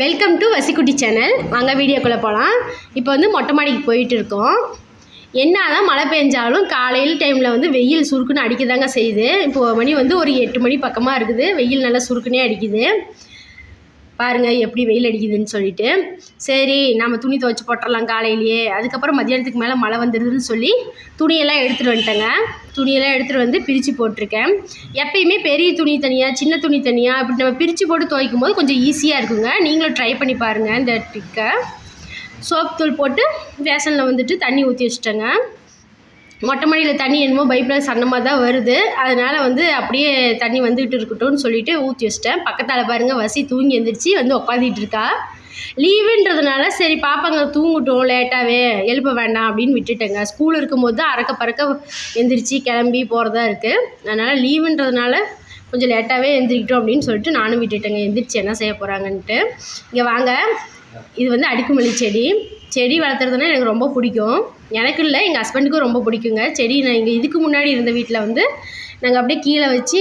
Welcome to வசிக்குட்டி channel. வாங்க வீடியோக்குள்ளே போகலாம் இப்போ வந்து மொட்டை மாடிக்கு போயிட்டு இருக்கோம். என்ன தான் மழை பெஞ்சாலும் காலையில் டைமில் வந்து வெயில் சுருக்குன்னு அடிக்கதாங்க செய்யுது. இப்போது மணி வந்து ஒரு எட்டு மணி பக்கமாக இருக்குது. வெயில் நல்லா சுருக்குனே அடிக்குது. பாருங்கள் எப்படி வெயில் அடிக்குதுன்னு சொல்லிட்டு. சரி நம்ம துணி துவைச்சி போட்டுடலாம் காலையிலேயே. அதுக்கப்புறம் மத்தியானத்துக்கு மேலே மழை வந்துடுதுன்னு சொல்லி துணியெல்லாம் எடுத்துகிட்டு வந்துட்டேங்க. துணியெல்லாம் எடுத்துகிட்டு வந்து பிரித்து போட்டிருக்கேன். எப்பயுமே பெரிய துணி தனியாக சின்ன துணி தனியாக அப்படி நம்ம பிரித்து போட்டு துவைக்கும் போது கொஞ்சம் ஈஸியாக இருக்குங்க. நீங்களும் ட்ரை பண்ணி பாருங்கள் இந்த ட்ரிக்கை சோப் தூள் போட்டு வேசனில் வந்துட்டு தண்ணி ஊற்றி வச்சுட்டேங்க. மொட்டை மாடியில் தண்ணி என்னமோ பைப்பில் சன்னமாக தான் வருது. அதனால் வந்து அப்படியே தண்ணி வந்துகிட்டு இருக்கட்டும்னு சொல்லிட்டு ஊற்றி வச்சிட்டேன். பக்கத்தால் பாருங்கள் வசி தூங்கி எழுந்திரிச்சி வந்து உட்காந்துட்டு இருக்கா. லீவுன்றதுனால சரி பாப்பாங்க தூங்கட்டும் லேட்டாகவே எழுப்ப வேண்டாம் அப்படின்னு விட்டுட்டேங்க. ஸ்கூல் இருக்கும்போது தான் அறக்க பறக்க எந்திரிச்சு கிளம்பி போகிறதா இருக்குது அதனால் லீவுன்றதுனால கொஞ்சம் லேட்டாகவே எந்திரிக்கிட்டோம் அப்படின்னு சொல்லிட்டு நானும் விட்டுட்டேங்க. எந்திரிச்சு என்ன செய்ய போகிறாங்கன்ட்டு இங்கே வாங்க. இது வந்து அடுக்குமல்லி செடி. செடி வளர்த்துறதுனா எனக்கு ரொம்ப பிடிக்கும். எனக்கு இல்லை எங்கள் ஹஸ்பண்டுக்கும் ரொம்ப பிடிக்குங்க. செடி நான் இங்கே இதுக்கு முன்னாடி இருந்த வீட்டில் வந்து நாங்கள் அப்படியே கீழே வச்சு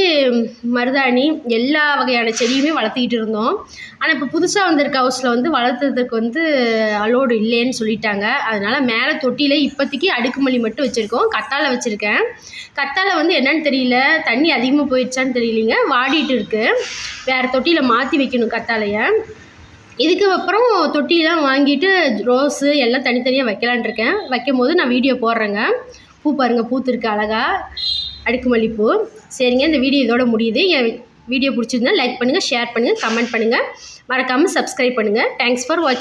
மருதாணி எல்லா வகையான செடியுமே வளர்த்துக்கிட்டு இருந்தோம். ஆனால் இப்போ புதுசாக வந்திருக்க ஹவுஸில் வந்து வளர்த்துறதுக்கு வந்து அலோடு இல்லைன்னு சொல்லிட்டாங்க. அதனால் மேலே தொட்டியில் இப்போதைக்கு அடுக்குமல்லி மட்டும் வச்சுருக்கோம். கத்தாழை வச்சுருக்கேன். கத்தாழை வந்து என்னன்னு தெரியல. தண்ணி அதிகமாக போயிடுச்சான்னு தெரியலிங்க. வாடிட்டு இருக்குது வேறு தொட்டியில் மாற்றி வைக்கணும் கத்தாழையை. இதுக்கு அப்புறம் தொட்டிலாம் வாங்கிட்டு ரோஸு எல்லாம் தனித்தனியாக வைக்கலான் இருக்கேன். வைக்கும் போது நான் வீடியோ போடுறேங்க. பூ பாருங்கள் பூத்துருக்கு அழகா. அடுக்குமல்லிப்பூ சரிங்க இந்த வீடியோ இதோட முடியுது. என் வீடியோ பிடிச்சிருந்தா லைக் பண்ணுங்கள் ஷேர் பண்ணுங்கள் கமெண்ட் பண்ணுங்கள் மறக்காமல் சப்ஸ்கிரைப் பண்ணுங்கள் தேங்க்ஸ் ஃபார் வாட்சிங்